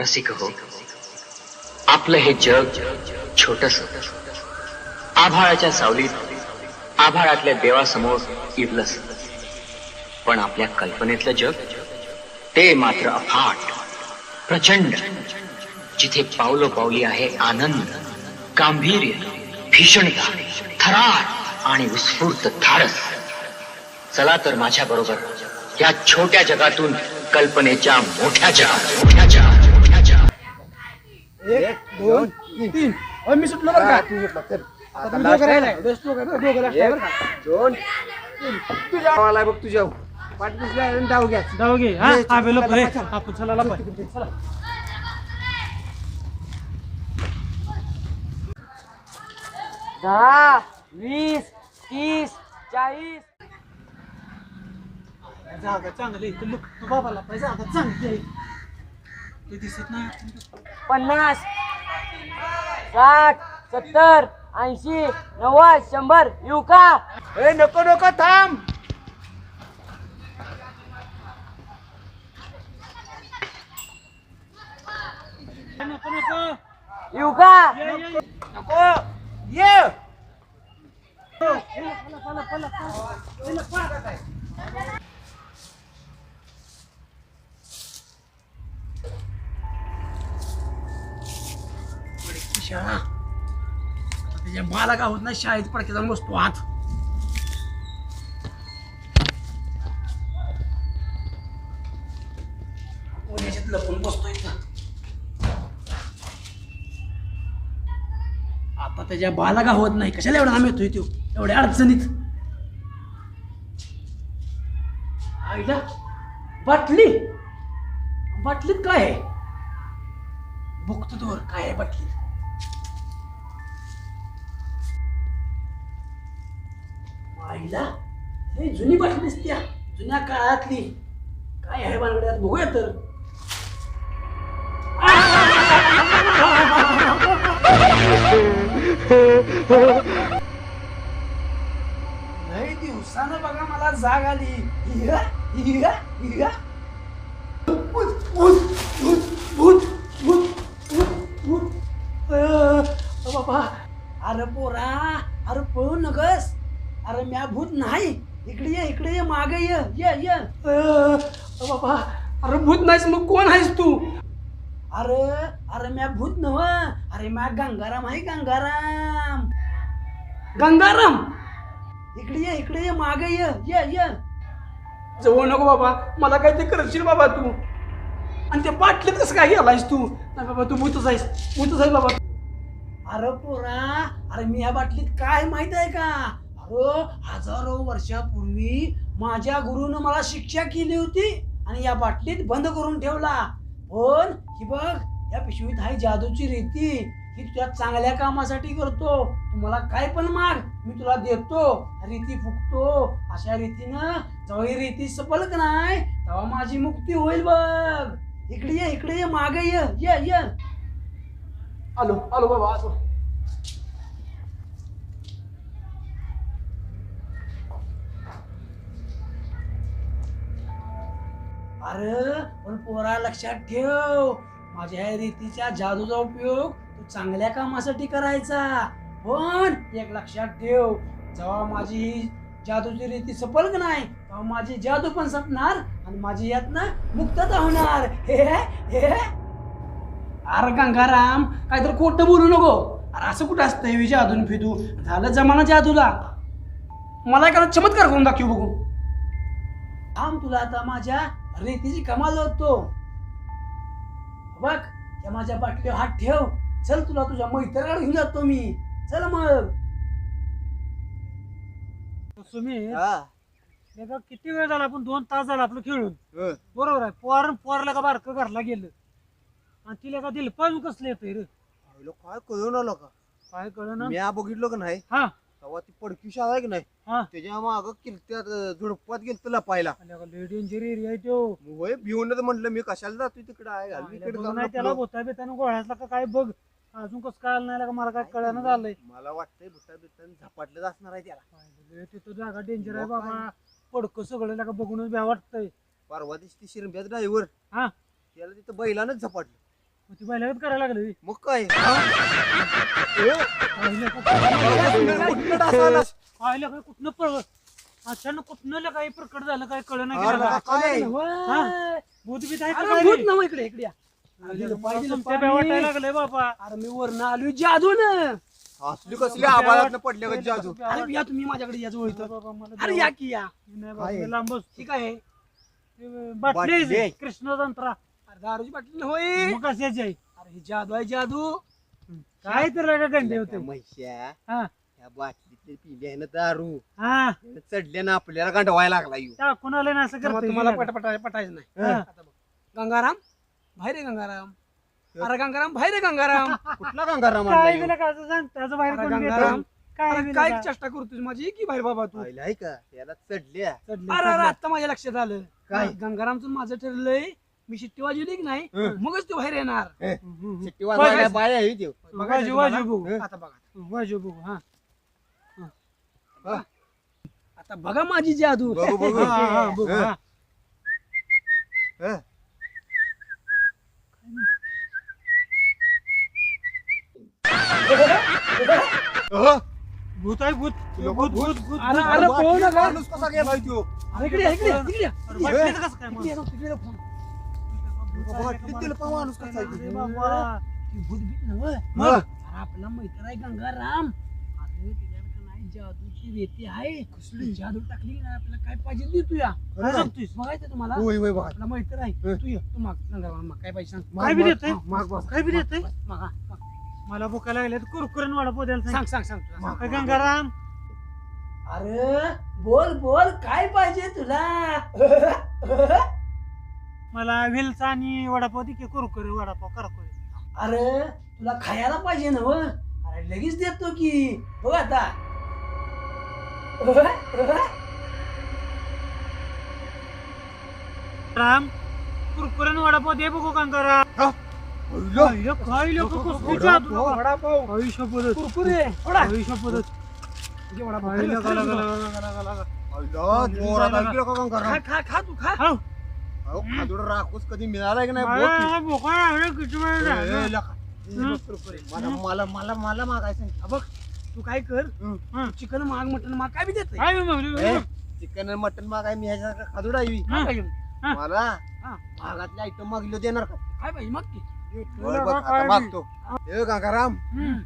रसिक हो. आपलं हे जग छोटस. आभाळाच्या सावलीत आभाळातल्या देवासमोर इरलस. पण आपल्या कल्पनेतलं जग ते मात्र अफाट. प्रचंड. जिथे पावलो पावली आहे आनंद गांभीर्य भीषणता थरार आणि विस्फूर्त धाडस. चला तर माझ्या बरोबर या छोट्या जगातून कल्पनेच्या मोठ्या जगात. एक दोन तीन. अहो, मी सुटलो बरं का? तू सुटला. तर आता तुम्ही दोघं राहिलाय. बेस्ट दोघं आहे, दोघं last आहे बरं का? दोन. तुझ्या आवाला बघ तुझ्या. पाठ दिसला आणि डाव घ्या. जाऊ घे हा? ये, हा बेलो चला, रे चला. आपण चला. चला. दहा वीस तीस चाळीस. जागा चांगली आहे. तू look, तू बाबाला पाहिजे. जागा चांगली आहे. ते दिसत नाही पन्नास साठ सत्तर ऐंशी नव्वद शंभर येऊ का ए नको नको थांब. नको नको येऊ का ये, ये, ये. नको. ये. शाळा. आता त्याच्या मला का होत नाही शाळेत पडके जाऊन बसतो आत. याच्यात लपून बसतोय आता त्याच्या बाला का होत नाही. कशाला एवढा आम्ही येतोय तो एवढ्या अडचणीत. आईला बाटली? बाटलीत काय आहे? बघतो तोवर काय आहे बाटलीत आईला लई जुनी बाटली दिसत्या. जुन्या काळातली. काय आहे बालगड्यात बघूया तर. लई दिवसानं बघा मला जाग आली. हिरा हिरा हिरा भूत, भूत, भूत, भूत, भूत, भूत, भूत. अ बाबा. अरे पोरा अरे पळू नकस. अरे म्या भूत नाही. इकडे ये इकडे ये मागे ये. ये ये. अं, बाबा अरे भूत नाहीस मग कोण आहेस तू? अरे अरे म्या भूत नव अरे म्या गंगाराम आहे गंगाराम. गंगाराम? इकडे ये इकडे ये मागे ये. ये ये. जवळ नको बाबा मला काय ते करशील बाबा तू. आणि ते बाटलीत कसं काय गेलायस तू? नाही बाबा तू भूतच आहेस. भूतच आहेस बाबा. अरे पोरा अरे मी या बाटलीत काय माहीत आहे का? अरे हजारो वर्षापूर्वी माझ्या गुरुनं मला शिक्षा केली होती आणि या बाटलीत बंद करून ठेवला. पण ही बघ या पिशवीत आहे जादूची रीती. ही तुझ्या चांगल्या कामासाठी करतो. तुम्हाला मला काय पण माग मी तुला देतो. रीती फुकतो. अशा रीतीनं जेव्हा ही रीती सपलक नाही तेव्हा माझी मुक्ती होईल बघ. इकडे ये इकडे ये मागे ये. ये ये. आलो आलो बाबा आलो. अरे पण पोरा लक्षात ठेव. माझ्या या रीतीच्या जादूचा उपयोग तू चांगल्या कामासाठी करायचा. पण एक लक्षात ठेव जेव्हा माझी ही जादूची रीती सफल का नाही तेव्हा माझी जादू पण संपणार आणि माझी यातनं मुक्तता होणार. हे हे. अरे गंगाराम काहीतरी खोटं बोलू नको. अरे असं कुठं असतंय विजय अधून फिदू? झालं जमाना जादूला. मला एखादा चमत्कार करून दाखव बघू. थांब तुला आता माझ्या रीतीची कमाल होतो बघ या माझ्या बाटलीवर हात ठेव. चल तुला तुझ्या मैत्रिणीकडे घेऊन जातो मी. चल मग. सुमित हा. बघ किती वेळ झाला आपण दोन तास झाला आपलं खेळून. हं. बरोबर आहे. पोर पोरला का बारकं घरला गेलं. आणि तिला का दिलं पाजू कसलं येतंय रे? काय कळून आलं का? काय कळ ना? मी आ बघितलं का नाही? हा. तेव्हा ती पडकी शाळा आहे की नाही? हा. त्याच्या माग किलत्यात झुडपात गेलं लपायला. डेंजर एरिया आहे तो मग होय भिवूनच म्हटलं मी कशाला जातोय तिकडे? आहे घाल, इकडे त्याला. बोता बिताने का काय बघ. अजून कसं काय आलं नाही का मला काय कळलं झालंय. मला वाटतंय भुता बितान झपाटलं असणार आहे त्याला. तिथं जागा डेंजर आहे बाबा. पडकं सगळं का बघूनच भ्या वाटतंय. परवा दिवशी ती शिरंब्याचा ड्रायव्हर हा. त्याला तिथं बैलानच झपाटलं. ती पहिल्यागत करायला लागली मग काय पाहिलं काय कुठनं पळ अचानक कुठनं काही प्रकट झालं काय कळ नाही? भूत बीत आहे का काय रे? इकडे इकडे या. पाहिजे ना तुमच्या. लागलंय बाबा अरे मी वरनं आलोय जादून असली कसली आबाळातनं पडल्या का जादू अरे या तुम्ही माझ्याकडे या जवळ इथं. बाबा, मला अरे या की या. ठीक आहे बाटली बाटली? कृष्ण तंत्रा दारूची बाटली होय. मग कशाची आहे अरे ही जादू आहे जादू. काय तर लागा गंडे होते. म्हैश्या हा. या बाटलीतली पिली आहे ना दारू. हा. चढल्या ना आपल्याला गांडवायला लागला येऊ टाकून आले ना असं करतोय तुम्हाला की पट पटाय पटायचं नाही. हा. आता बघ. गंगाराम बाहेर आहे गंगाराम. अरे गंगाराम बाहेर आहे गंगाराम. कुठला गंगाराम काय आणला दिलं का असं सांग त्याचं बाहेर अरे कोण गंगाराम. घेतं? काय अरे दिलं काय का? चेष्टा करतोस माझी? की बाहेर बाबा तू? आहे का याला चढल्या. चढले, अरे. आता माझ्या लक्षात आलं. काय? गंगारामचं माझं ठरलंय मी शिट्टी वाजवली की नाही मगच तो बाहेर येणार हम्म, हम्म. शिट्टी वाजवायला बाय आहे त्यो. बघायचं वाजू, तुम्हाला? वाजू बघू. आता बघा वाजू बघू हा आता बघा माझी जादू बघू बघू हा, हा, हा, बघू, हा. हा. हा. अहो, भूत आहे भूत भूत भूत भूत अरे. अरे, नका. माणूस कसा त्यो? अरे इकडे या, इकडे या, इकडे या. अरे, बाटलीत कसं काय इकडे मग? या, इकडे या, फोन. माणूस कसा आहे? ती. मग? आपला मैत्र आहे गंगाराम अरे तिच्याकडे का नाही जादूची रेती आहे कसली जादू टाकली आपल्याला काय पाहिजे दे तू या काय सांगतोयस? बघायचं तुम्हाला होय होय बघा आपला मैत्र आहे हं. तू ये तू माग गंगाराम माग काय पाहिजे सांग काय बी माग, देतोय? माग, माग बस. काय बी देतोय? बस, माग, हा, माग. मला भुका लागल्या कुरकुरन वाडा सांग सांग सांग सांग तुला. गंगाराम अरे बोल बोल काय पाहिजे तुला मला व्हिलचा आणि वडापाव दे की कुरकुरे वडापाव करकुरे अरे तुला खायला पाहिजे ना व? अरे लगेच देतो की. बघ आता. राम कुरकुरे आणि वडापाव दे बघू लोक. वडापाव. आई शपथच. कुरकुरे शपथच. लगा, लगा, लगा, लगा, लगा, लगा. खा? खा खा तू खा. हाव. अहो, राखूस कधी मिळाला की नाही मला बोल की. मला भुका लागल्या, किती वेळ ए, झाला. ए, लका. कुरकुरे मला मला मला मला मागायचं हा बघ तू काय कर हं. चिकन माग मटन माग काय बी देत काय बी म्हणली, ए, चिकन मटन मागाय मी ह्याच्या खादुडा आहे. हा. मला हा. भागातले आयटम मागले देणार का काय पाहिजे मग की बरं, बघ, काय आता बी. मागतो ए गंगाराम हं.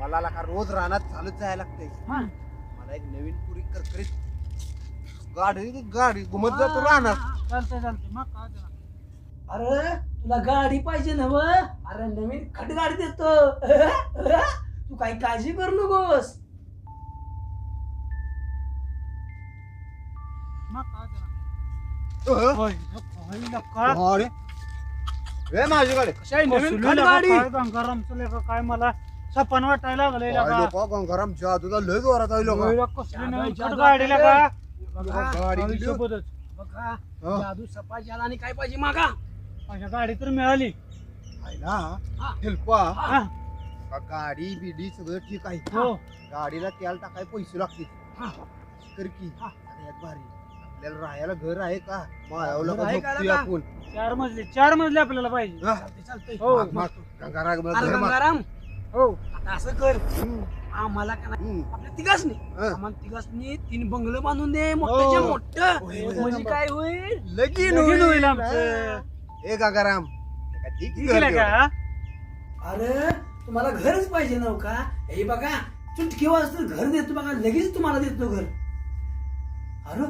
मला लका रोज रानात चालत जायला लागतंय हा. मला एक नवीन पुरी करकरीत गाडी गाडी घुमत जातो रानात चालतंय चालतंय. मग काय त्याला. अरे तुला गाडी पाहिजे ना व? अरे नवीन खट गाडी देतो. तू काही काळजी करू नकोस. मग काय त्याला. अह, होय, होय, लका. अरे ए माझी गाडी. कशा आहे? नवीन खट गाडी? काय? गंगारामचं लेका, काय? मला सपन वाटायला लागलंय. लोक? गंगाराम जादूला लय जोरात आहे लोक होय, लका, कसली जादू, नवीन जादू खट गाडी. बघा, गाडी आई दिली. शपथच. बघा हा. जादू सपा झाला आणि काय पाहिजे मागा अशा गाडी तर मिळाली आयला हा. हेल्पा हा, का गाडी बिडी सगळं ठीक आहे हो गाडीला तेल टाकाय पैसे लागतील हा. तर की हा. सगळ्यात भारी आपल्याला राहायला घर आहे का मायावलं घर आहे का? आपण चार मजले चार मजले आपल्याला पाहिजे हा? चालतंय चालतंय हो. माग, माग. गंगाराम अरे घर माग. गंगाराम हो आता असं कर आम्हाला का नाही? हम्म. आपल्या तिघासनी. हा. आम्हाला तिघासनी तीन बंगलं बांधून दे मोठं होय, मोठं. होय. म्हणजे काय होईल? लगीन लगीन होईल. होईल आमचं. हा. ए. का? अरे तुम्हाला घरच पाहिजे नव का? हे बघा चुटकी वाजता घर देतो बघा लगेच तुम्हाला देतो घर. अरे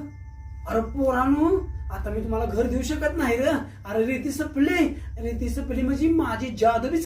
अरे पोरानू आता मी तुम्हाला घर देऊ शकत नाही र. अरे रेती सपली. रेती सपली म्हणजे माझी जादू बी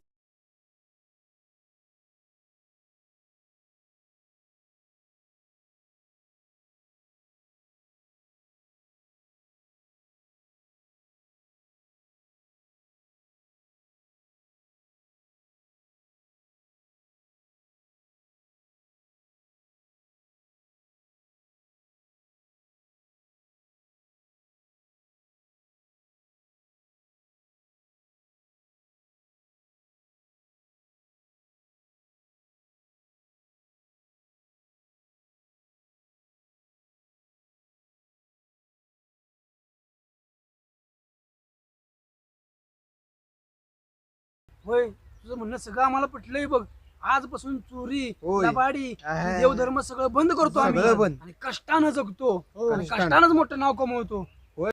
होय तुझं म्हणणं सगळं आम्हाला पटलंय बघ आजपासून चोरी होय. लबाडी आहे. देवधर्म सगळं बंद करतो आम्ही सगळं बंद. आणि कष्टानं जगतो आणि. कष्टानंच मोठं नाव कमवतो होय.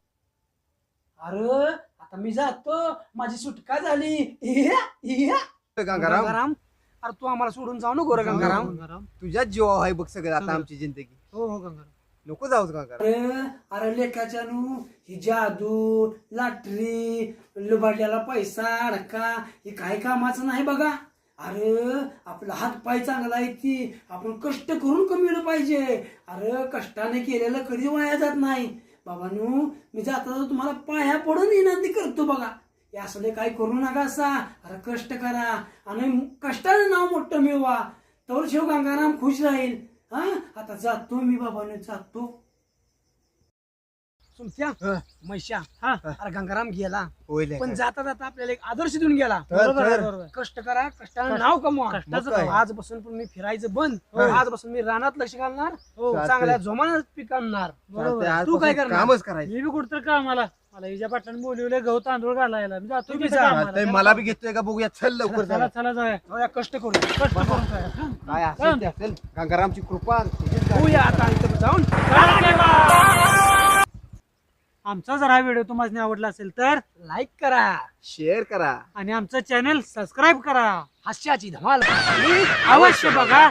अरे आता मी जातो माझी सुटका झाली इया, इया. गंगाराम गंगाराम अरे तू आम्हाला सोडून जाऊ नको रे गंगाराम गंगाराम तुझ्याच जीवा आहे बघ सगळं आता. आमची जिंदगी हो हो गंगाराम नको जाऊच गंगाराम अरे अरे लेखाच्या नू ही जादू लाटरी लुबाडल्याला पैसा अडका हे काही कामाचं नाही बघा. अरे आपला हात पाय चांगला आहे ती. आपण कष्ट करून कमवलं पाहिजे. अरे कष्टाने केलेलं कधी वाया जात नाही. बाबानू मी जाता जाता तुम्हाला पाया पडून विनंती करतो बघा. हे असले काय करू नका असा. अरे कष्ट करा. आणि कष्टाने नाव मोठं मिळवा. तर शिव गंगाराम खुश राहील. हा आता जातो मी बाबाने जातो सुमत्या हं. मैशा हा अरे गंगाराम गेला पण. जाता जाता आपल्याला एक आदर्श देऊन गेला बरोबर आहे. बरोबर आहे. कष्ट करा कष्टाने कष्ट- नाव कमवा कष्टाचं मग काय? काम. आजपासून पण मी फिरायचं बंद होय. आजपासून मी रानात लक्ष घालणार हो. चांगल्या जोमानं पिकांणार बरोबर चालतंय, तू काय करणार? कामच करायचं मी बी कुठतर कामाला मला हिच्या पाटण बोलवले गहू तांदूळ घालायला. मी जातो तुम्ही. कामाला. मला बी घेतोय का बघूया. चल लवकर चला चला चला जाऊया. जाऊया, कष्ट करू. कष्ट करून जाऊया. काय असेल ते असेल. गंगारामची कृपा तुझीच गाडी. होऊया आता इथं जाऊन. आमचा जर हा व्हिडिओ तुम्हाला आवडला असेल तर लाईक करा. शेअर करा. आणि आमचं चॅनल सबस्क्राईब करा. हास्याची धमाल. अवश्य बघा.